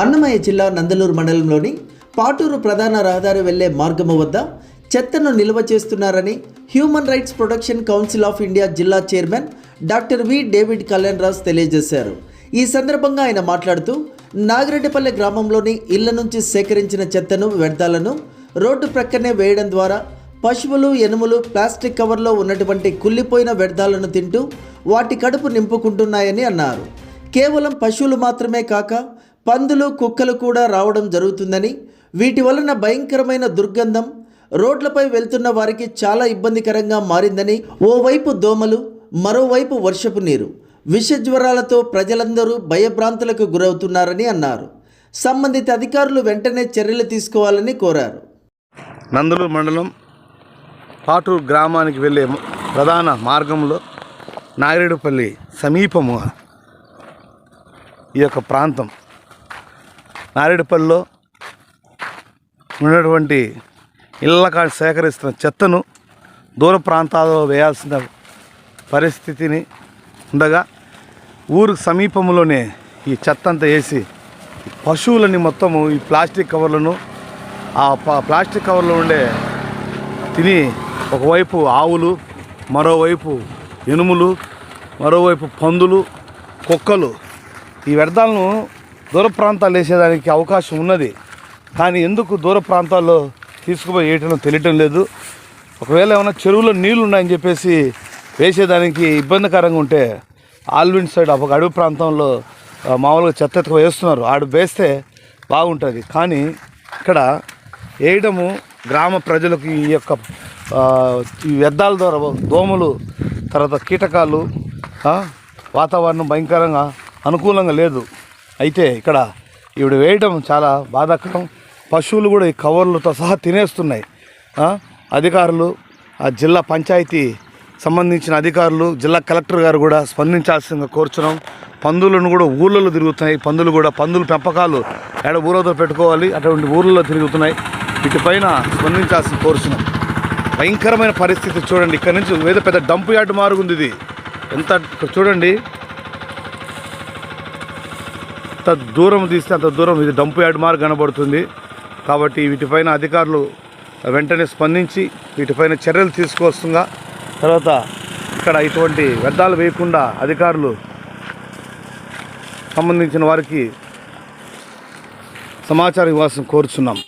అన్నమయ్య జిల్లా నందలూరు మండలంలోని పాటూరు ప్రధాన రహదారి వెళ్ళే మార్గము వద్ద చెత్తను నిల్వ చేస్తున్నారని human rights protection council of India జిల్లా chairman doctor V David Kalyan Raj తెలియజేశారు. ఈ సందర్భంగా ఆయన మాట్లాడుతూ నాగిరెడ్డిపల్లె గ్రామంలోని ఇళ్ళ నుంచి సేకరించిన చెత్తను వ్యర్థాలను రోడ్డు ప్రక్కనే వేయడం ద్వారా పశువులు ఎనుములు ప్లాస్టిక్ కవర్లో ఉన్నటువంటి కుళ్ళిపోయిన వ్యర్థాలను తింటూ వాటి కడుపు నింపుకుంటున్నాయని అన్నారు. కేవలం పశువులు మాత్రమే కాక పందులు కుక్కలు కూడా రావడం జరుగుతుందని వీటి వలన భయంకరమైన దుర్గంధం రోడ్లపై వెళ్తున్న వారికి చాలా ఇబ్బందికరంగా మారిందని ఓవైపు దోమలు మరోవైపు వర్షపు నీరు విషజ్వరాలతో ప్రజలందరూ భయభ్రాంతులకు గురవుతున్నారని అన్నారు. సంబంధిత అధికారులు వెంటనే చర్యలు తీసుకోవాలని కోరారు. నందలూరు మండలం పాటూరు గ్రామానికి వెళ్ళే ప్రధాన మార్గంలో నాగిరెడ్డిపల్లి సమీపము ఈ యొక్క ప్రాంతం. నారేడుపల్లిలో ఉన్నటువంటి ఇళ్ళ కాడ సేకరిస్తున్న చెత్తను దూర ప్రాంతాల్లో వేయాల్సిన పరిస్థితిని ఉండగా ఊరు సమీపంలోనే ఈ చెత్త అంతా వేసి పశువులని మొత్తము ఈ ప్లాస్టిక్ కవర్లను ఆ ప్లాస్టిక్ కవర్లో ఉండే తిని ఒకవైపు ఆవులు మరోవైపు ఎనుములు మరోవైపు పందులు కుక్కలు ఈ వ్యర్థాలను దూర ప్రాంతాలు వేసేదానికి అవకాశం ఉన్నది. కానీ ఎందుకు దూర ప్రాంతాల్లో తీసుకుపోయి వేయటం తెలియటం లేదు. ఒకవేళ ఏమైనా చెరువులో నీళ్ళు ఉన్నాయని చెప్పేసి వేసేదానికి ఇబ్బందికరంగా ఉంటే ఆల్విన్ సైడ్ ఒక అడవి ప్రాంతంలో మామూలుగా చెత్త ఎత్తుకు వేస్తున్నారు. ఆడు వేస్తే బాగుంటుంది. కానీ ఇక్కడ వేయడము గ్రామ ప్రజలకు ఈ యొక్క ఈ వ్యర్థాల ద్వారా దోమలు తర్వాత కీటకాలు వాతావరణం భయంకరంగా అనుకూలంగా లేదు. అయితే ఇక్కడ ఈవిడ వేయడం చాలా బాధాకరం. పశువులు కూడా ఈ కవర్లతో సహా తినేస్తున్నాయి. అధికారులు ఆ జిల్లా పంచాయతీ సంబంధించిన అధికారులు జిల్లా కలెక్టర్ గారు కూడా స్పందించాల్సిందిగా కోరుచున్నాం. పందులను కూడా ఊళ్ళలో తిరుగుతున్నాయి. పందులు కూడా పందుల పెంపకాలు ఏడ ఊరతో పెట్టుకోవాలి. అటువంటి ఊళ్ళలో తిరుగుతున్నాయి. వీటిపైన స్పందించాల్సి కోరుచున్నాం. భయంకరమైన పరిస్థితి చూడండి. ఇక్కడ నుంచి ఏదో పెద్ద డంపు యార్డ్ మారుగుంది ఇది. ఎంత చూడండి. ఎంత దూరం తీస్తే అంత దూరం ఇది డంపు యార్డ్ మార్క్ కనబడుతుంది. కాబట్టి వీటిపైన అధికారులు వెంటనే స్పందించి వీటిపైన చర్యలు తీసుకొస్తుందా. తర్వాత ఇక్కడ ఇటువంటి వ్యర్థాలు వేయకుండా అధికారులు సంబంధించిన వారికి సమాచారం ఇవ్వాల్సిన కోరుచున్నాం.